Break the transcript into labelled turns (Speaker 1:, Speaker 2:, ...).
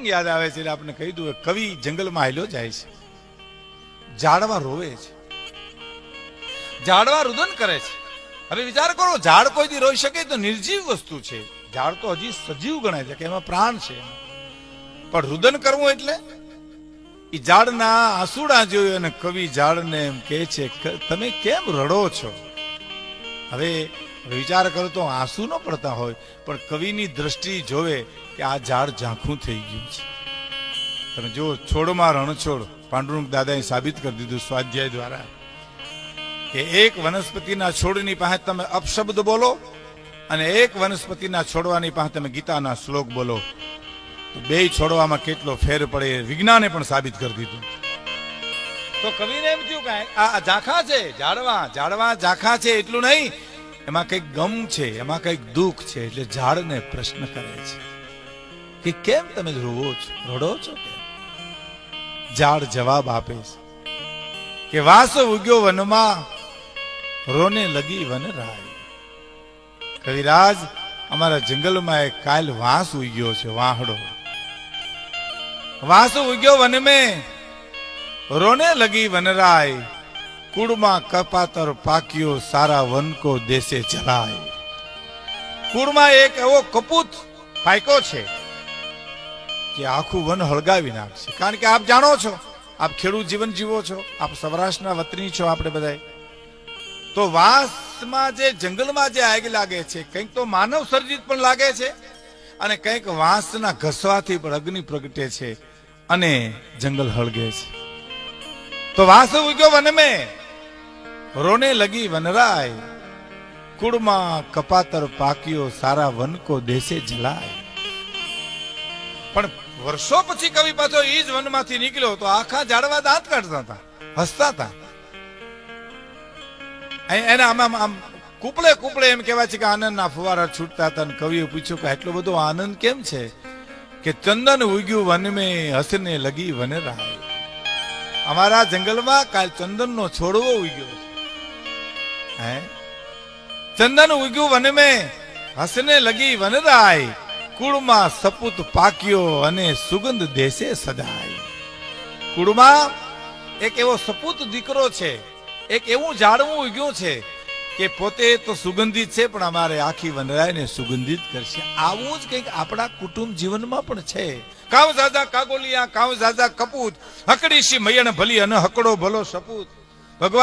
Speaker 1: પ્રસંગ યાદ આવે છે એટલે આપણે કહી દઉં કવિ જંગલમાં હાલ્યો જાય છે. ઝાડવા રોવે છે. ઝાડવા રુદન કરે છે. હવે વિચાર કરો, ઝાડ કોઈ રોઈ શકે તો નિર્જીવ વસ્તુ છે. ઝાડ તો હજી સજીવ ગણાય છે, કે એમાં પ્રાણ છે. પણ રુદન કરવું એટલે એ ઝાડના આંસુડા જોયું અને કવિ ઝાડને એમ કહે છે તમે કેમ રડો છો? હવે વિચાર કરો તો આંસુ ન પડતા હોય, પણ કવિની દ્રષ્ટિ જોવે કે આ ઝાડ ઝાંખું થઈ ગયું છે. તમે જો છોડમાં રણછોડ, પાંડુરંગ દાદાએ સાબિત કરી દીધું સ્વાધ્યાય દ્વારા કે એક વનસ્પતિના છોડની પાસે તમે અપશબ્દ બોલો અને એક વનસ્પતિના છોડવાની પાસે તમે ગીતાના શ્લોક બોલો. તો બે છોડવામાં કેટલો ફેર પડે વિજ્ઞાને પણ સાબિત કરી દીધું. તો કવિને એમ થયું કે આ આ ઝાંખા છે, ઝાડવા ઝાડવા ઝાંખા છે, એટલું નહીં. એમાં કંઈક ગમ છે, એમાં કંઈક દુઃખ છે, એટલે ઝાડને પ્રશ્ન કરે છે કે કેમ તમે રોવો છો? રડો છો કે ઝાડ જવાબ આપે છે કે વાસો ઉગ્યો વનમાં, રોને લગી વન રાય. કવિરાજ, અમારા જંગલમાં એક કાલ વાંસ ઉગ્યો છે, વાહડો. વાંસ ઉગ્યો વન મેં રોને લગી વનરાય કુળમાં કપાતર પાક્યો સારા વન કો દેશે જલાય. કુળમાં એક એવો કપૂત પાક્યો છે કે આખું વન હળગાવી નાખશે. કારણ કે આપ જાણો છો, આપ ખેડૂત જીવન જીવો છો, આપ સૌરાષ્ટ્રના વતની છો આપણે બધા તો વાંસમાં જે, જંગલમાં જે આગ લાગે છે, કંઈક તો માનવ સર્જિત પણ લાગે છે અને કંઈક વાંસના ઘસવાથી પણ અગ્નિ પ્રગટે છે અને જંગલ હળગે છે. તો વાંસ ઉગ્યો વન મેં રોને લગી વનરાય. કુળમાં કપાતર પાક્યો સારા વન કો દેશે જલાય. પણ વર્ષો પછી કવિ પાછો એ જ વનમાંથી નીકળ્યો તો આખા ઝાડવા દાંત કાઢતા હતા, હસતા હતા. એના આમ આમ કુપળે કૂપળે એમ કહેવાય છે કે આનંદના ફુવારા છૂટતા હતા કવિએ પૂછ્યું કે આટલો બધો આનંદ કેમ છે? કે ચંદન ઉગ્યું વન મેં હસને લગી વન રાય અમારા જંગલમાં કાલ ચંદનનો છોડવો ઉગ્યો. છે ચંદન ઉગ્યું વન મેં હસને લગી વનરાય કુળમાં સપૂત પાક્યો અને સુગંધ દેશે સદાય કુળમાં એક એવો સપૂત દીકરો છે એક એવું ઝાડવું ઉગ્યું છે કે પોતે તો સુગંધિત છે પણ અમારે આખી વનરાયને સુગંધિત કરશે આવું જ કંઈક આપણા કુટુંબ જીવનમાં પણ છે। કાવ ઝાઝા કાગોલિયા કાવ ઝાઝા કપૂત, હકડીશી મયણ ભલી અને હકડો ભલો સપૂત। ભગવાન